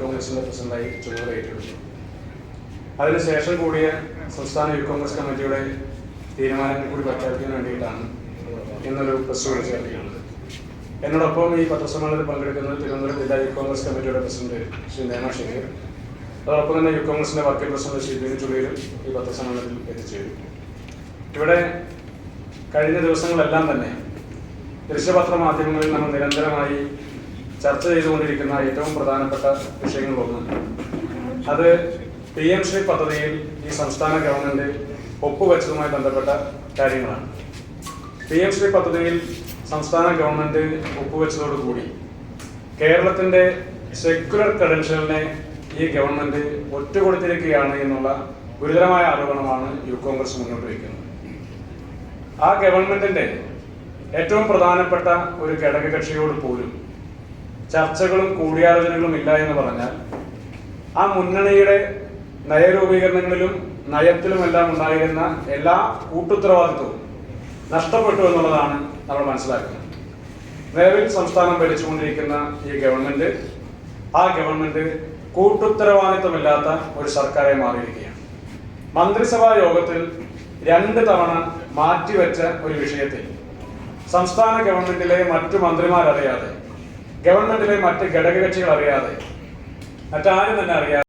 കോൺഗ്രസിന്റെ പ്രസിഡന്റായി ചുമതല അതിനുശേഷം കൂടിയ സംസ്ഥാന യൂത്ത് കോൺഗ്രസ് കമ്മിറ്റിയുടെ തീരുമാനങ്ങൾ കൂടി പ്രഖ്യാപിക്കാൻ വേണ്ടിയിട്ടാണ് ഇന്നൊരു പ്രസ് വിളിച്ചിരിക്കുന്നത് എന്നോടൊപ്പം ഈ പത്രസമ്മേളനത്തിൽ പങ്കെടുക്കുന്നത് തിരുവനന്തപുരം ജില്ലാ യൂത്ത് കോൺഗ്രസ് കമ്മിറ്റിയുടെ പ്രസിഡന്റ് ശ്രീ നേമ അതോടൊപ്പം തന്നെ യൂത്ത് കോൺഗ്രസിന്റെ വർക്കിംഗ് പ്രസിഡന്റ് ശ്രീ ബിനു ചുള്ളിയിലും ഈ പത്രസമ്മേളനത്തിൽ എത്തിച്ചേരും ഇവിടെ കഴിഞ്ഞ ദിവസങ്ങളെല്ലാം തന്നെ ദൃശ്യപത്ര മാധ്യമങ്ങളിൽ നമ്മൾ നിരന്തരമായി ചർച്ച ചെയ്തുകൊണ്ടിരിക്കുന്ന ഏറ്റവും പ്രധാനപ്പെട്ട വിഷയങ്ങളൊന്ന് അത് പി എം ശ്രീ പദ്ധതിയിൽ ഈ സംസ്ഥാന ഗവൺമെന്റ് ഒപ്പുവെച്ചതുമായി ബന്ധപ്പെട്ട കാര്യങ്ങളാണ്. പി എം ശ്രീ പദ്ധതിയിൽ സംസ്ഥാന ഗവൺമെന്റ് ഒപ്പുവെച്ചതോടുകൂടി കേരളത്തിന്റെ സെക്യുലർ ക്രെഡൻഷ്യലിനെ ഈ ഗവൺമെന്റ് ഒറ്റുകൊടുത്തിരിക്കുകയാണ് എന്നുള്ള ഗുരുതരമായ ആരോപണമാണ് യു കോൺഗ്രസ് മുന്നോട്ട് വയ്ക്കുന്നത്. ആ ഗവൺമെന്റിന്റെ ഏറ്റവും പ്രധാനപ്പെട്ട ഒരു ഘടകകക്ഷിയോട് പോലും ചർച്ചകളും കൂടിയാലോചനകളും ഇല്ല എന്ന് പറഞ്ഞാൽ ആ മുന്നണിയുടെ നയരൂപീകരണങ്ങളിലും നയത്തിലുമെല്ലാം ഉണ്ടായിരുന്ന എല്ലാ കൂട്ടുത്തരവാദിത്വവും നഷ്ടപ്പെട്ടു എന്നുള്ളതാണ് നമ്മൾ മനസ്സിലാക്കുന്നത്. നിലവിൽ സംസ്ഥാനം ഭരിച്ചുകൊണ്ടിരിക്കുന്ന ഈ ഗവൺമെന്റ് ആ ഗവൺമെന്റ് കൂട്ടുത്തരവാദിത്വമില്ലാത്ത ഒരു സർക്കാരെ മാറിയിരിക്കുകയാണ്. മന്ത്രിസഭാ യോഗത്തിൽ രണ്ട് തവണ മാറ്റിവെച്ച ഒരു വിഷയത്തിൽ സംസ്ഥാന ഗവൺമെന്റിലെ മറ്റു മന്ത്രിമാരറിയാതെ ഗവൺമെന്റിലെ മറ്റ് ഘടകകക്ഷികൾ അറിയാതെ മറ്റാരും തന്നെ അറിയാതെ